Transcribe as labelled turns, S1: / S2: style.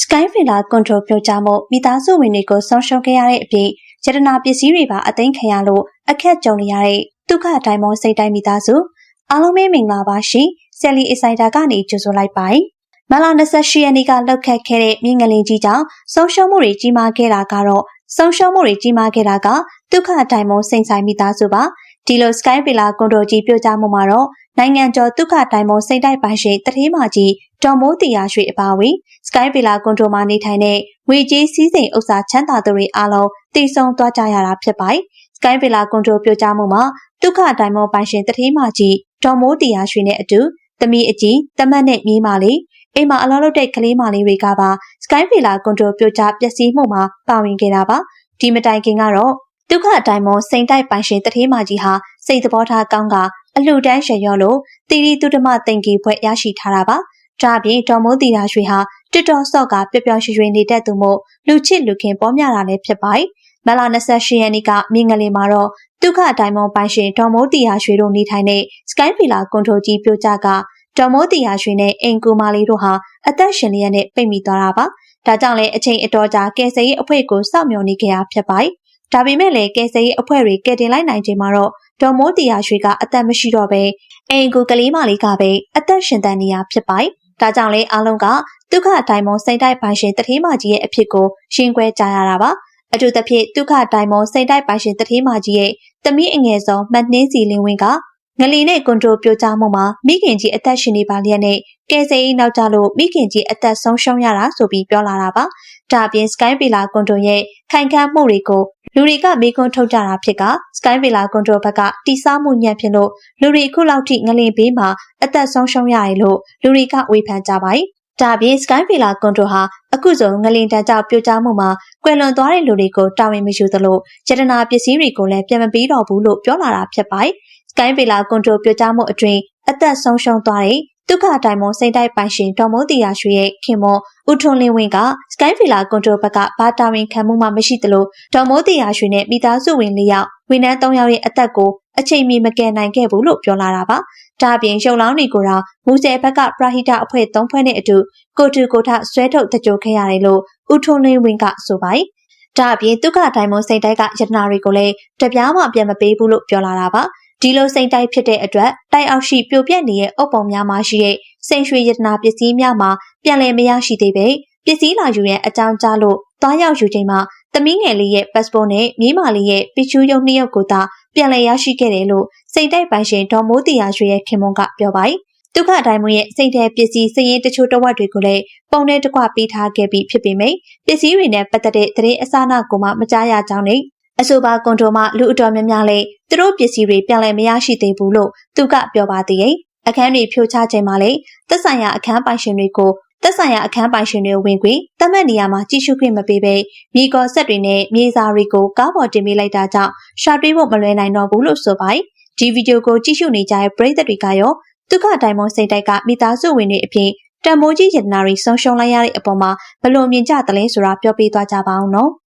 S1: Skyvilla Control ပြောကြားမှုမိသားစုဝင်တွေကိုဆုံးရှုံးခဲ့ရတဲ့အပြင်ယတနာပစ္စည်းတွေပါအသိမ်းခံရလို့အခက်ကြုံနေရတဲ့ဒုက္ခတိုင်မောစိတ်တိုင်းမိသားစုအားလုံးပဲမင်္ဂလာပါရှင်ဆယ်လီအဆိုင်တာကနေကြိုဆိုလိုက်ပါတယ်မလာ28ရက်နေ့ကလောက်ခတ်ခဲ့တဲ့မြင်းငလင်ကြီးကြောင့်ဆုံးရှုံးမှုတွေကြီးမားခဲ့တာကတော့ဆုံးရှုံးမှုတွေကြီးမားခဲ့တာကဒုက္ခတိုင်မောစိတ်ဆိုင်မိသားစုပါ ဒီလို Skyvilla ကွန်ဒိုကြီးပြောကြားမှုမှာတော့နိုင်ငံကျော်ဒုက္ခတိုင်မောစိတ်တိုက်ပိုင်ရှင်တထေးမကြီးဒေါ်မိုးတီယာရွှေအပါအဝင် Skyvilla ကွန်ဒိုမှာနေထိုင်တဲ့ငွေကြေးစည်းစိမ်ဥစ္စာချမ်းသာသူတွေအားလုံးတည်ဆုံသွားကြရတာဖြစ်ပါတယ်။ Skyvilla ကွန်ဒိုပြောကြားမှုမှာဒုက္ခတိုင်မောပိုင်ရှင်တထေးမကြီးဒေါ်မိုးတီယာရွှေနဲ့အတူသမီးအကြီးတမတ်နဲ့မြေးမလေးအိမ်မှာအလုပ်လုပ်တဲ့ကလေးမလေးတွေကပါ Skyvilla ကွန်ဒိုပြောကြားပျက်စီးမှုမှာပါဝင်ခဲ့တာပါဒီမတိုင်ခင်ကတော့ ဒုက္ခတိုင်မောစိန်တိုက်ပိုင်ရှင်တထေးမကြီးဟာစိတ်သဘောထားကောင်းကအလှူဒန်းရရောလို့တီရီတုဒမတင်ကြီးဖွဲ့ရရှိထားတာပါ။ဒါ့အပြင်ဒေါ်မိုးတီရာရွှေဟာတစ်တော်ဆော့ကပျော်ပျော်ရွှင်ရွှင်နေတတ်သူမို့လူချစ်လူခင်ပေါ်များတာလည်းဖြစ်ပါတယ်။မလာ28ရက်နေ့ကမြင်းငလေးမှာတော့ဒုက္ခဒိုင်မွန်ပိုင်ရှင်ဒေါ်မိုးတီရာရွှေတို့နေထိုင်တဲ့ Sky Villa ကွန်ထရိုကြီးပြိုကျကဒေါ်မိုးတီရာရွှေနဲ့အင်ကူမာလေးတို့ဟာအသက်ရှင်လျက်နဲ့ပိတ်မိသွားတာပါ။ဒါကြောင့်လည်းအချိန်အတော်ကြာကယ်ဆယ်ရေးအဖွဲ့ကိုစောင့်မျှော်နေကြရဖြစ်ပါတယ်။ ဒါပေမဲ့လည်းကယ်ဆယ်ရေးအဖွဲ့တွေကယ်တင်လိုက်နိုင်ချိန်မှာတော့ဒေါ်မိုးတီယာရွှေကအသက်မရှိတော့ပဲအိမ်ကူကလေးမလေးကပဲအသက်ရှင်တန်နေရဖြစ်ပါတယ်။ဒါကြောင့်လေအားလုံးကဒုက္ခဒိုင်မွန်စိတ်တိုက်ပိုင်ရှင်တထေးမကြီးရဲ့အဖြစ်ကိုရှင်းကွဲကြရတာပါ။အထူးသဖြင့်ဒုက္ခဒိုင်မွန်စိတ်တိုက်ပိုင်ရှင်တထေးမကြီးရဲ့တမိအငယ်ဆုံးမနှင်းစီလင်းဝင်းကငလီနဲ့ကွန်ထရိုပြိုချမှုမှာမိခင်ကြီးအသက်ရှင်နေပါလျက်နဲ့ ကယ်ဆယ်ရေးနောက်ကျလို့မိခင်ကြီးအသက်ဆုံးရှုံးရတာဆိုပြီးပြောလာတာပါ။ဒါအပြင် Sky Villa ကွန်ထရိုရဲ့ခိုင်ခန့်မှုတွေကိုလူတွေကမေးခွန်းထုတ်ကြတာဖြစ်က Sky Villa ကွန်ထရိုဘက်ကတိစားမှုညံ့ဖြစ်လို့လူတွေအခုလောက်ထိငလင်ဘေးမှာအသက်ဆုံးရှုံးရတယ်လို့လူတွေကဝေဖန်ကြပါတယ်။ဒါပြင် Sky Villa ကွန်ထရိုဟာအခုဆိုငလင်တန်းကြောက်ပြိုကျမှုမှာကွယ်လွန်သွားတဲ့လူတွေကိုတာဝန်မယူသလိုယတနာပစ္စည်းတွေကိုလည်းပြန်မပေးတော့ဘူးလို့ပြောလာတာဖြစ်ပါတယ်။ Sky Villa ကွန်ထရိုပြိုကျမှုအတွင်းအသက်ဆုံးရှုံးသွားတဲ့ ဒုက္ခတိုင်မွန်စိတ်တိုက်ပိုင်ရှင်ဒေါ်မိုးတီယာရွှေရဲ့ခင်မောဦးထွန်းလင်းဝင်းက Sky Villa ကွန်ထရိုဘက်ကဘာတာဝန်ခံမှုမှမရှိသလိုဒေါ်မိုးတီယာရွှေနဲ့မိသားစုဝင်၄ယောက်ဝန်ထမ်း၃ယောက်ရဲ့အသက်ကိုအချိန်မီမကယ်နိုင်ခဲ့ဘူးလို့ပြောလာတာပါ။ဒါပြင်ရုံလောင်းတွေကိုတော့မူဆယ်ဘက်ကပရာဟိတအဖွဲ့၃ဖွဲ့နဲ့အတူကိုတူကိုထဆွဲထုတ်တကြိုခဲ့ရတယ်လို့ဦးထွန်းလင်းဝင်းကဆိုပါတယ်။ဒါအပြင်ဒုက္ခဒိုင်မွန်စိတ်တိုက်ကယတနာတွေကိုလည်းတပြားမှပြန်မပေးဘူးလို့ပြောလာတာပါ။ ဒီလိုစိတ်တိုက်ဖြစ်တဲ့အတွက်တိုက်အောက်ရှိပြိုပြက်နေတဲ့အုပ်ပုံများမှာရှိတဲ့စိန်ရွှေရတနာပစ္စည်းများမှာပြန်လည်မရရှိသေးပေပစ္စည်းလာယူရဲ့အကြောင်းကြားလို့သွားရောက်ယူချိန်မှာသမီးငယ်လေးရဲ့ passport နဲ့မိမလေးရဲ့ပီချူးရုံနှစ်ယောက်ကိုသာပြန်လည်ရရှိခဲ့တယ်လို့စိတ်တိုက်ပိုင်ရှင်ဒေါ်မိုးတီယာရွှေရဲ့ခင်မွန်ကပြောပါတယ်ဒုက္ခတိုင်းမွေရဲ့စိတ်ထဲပစ္စည်းစည်ရင်တချို့တဝက်တွေကိုလည်းပုံနဲ့တကွပေးထားခဲ့ပြီးဖြစ်ပေမယ့်ပစ္စည်းတွေနဲ့ပတ်သက်တဲ့သတင်းအစအနကိုမှမကြားရကြောင်းနဲ့ အဆိုပါကွန်ထရိုမှလူအတော်များများလည်းသူတို့ပစ္စည်းတွေပြန်လည်မရရှိသေးဘူးလို့သူကပြောပါသေးတယ်။အခန်းတွေဖြိုချချိန်မှာလည်းသက်ဆိုင်ရာအခန်းပိုင်ရှင်တွေကိုသက်ဆိုင်ရာအခန်းပိုင်ရှင်တွေဝင်ခွင့်တတ်မှတ်နေရာမှာကြည့်ရှုခွင့်မပေးဘဲမြေကော်ဆက်တွေနဲ့မြေစာတွေကိုကားပေါ်တင်ပေးလိုက်တာကြောင့်ရှာတွေးဖို့မလွယ်နိုင်တော့ဘူးလို့ဆိုပါတယ်။ဒီဗီဒီယိုကိုကြည့်ရှုနေကြတဲ့ပရိသတ်တွေကရောဒုက္ခတိုင်မွန်စိတ်တိုက်ကမိသားစုဝင်တွေအပြင်တံမိုးကြီးရတနာတွေဆုံးရှုံးလိုက်ရတဲ့အပေါ်မှာဘယ်လိုမြင်ကြသလဲဆိုတာပြောပြသွားကြပါအောင်နော်။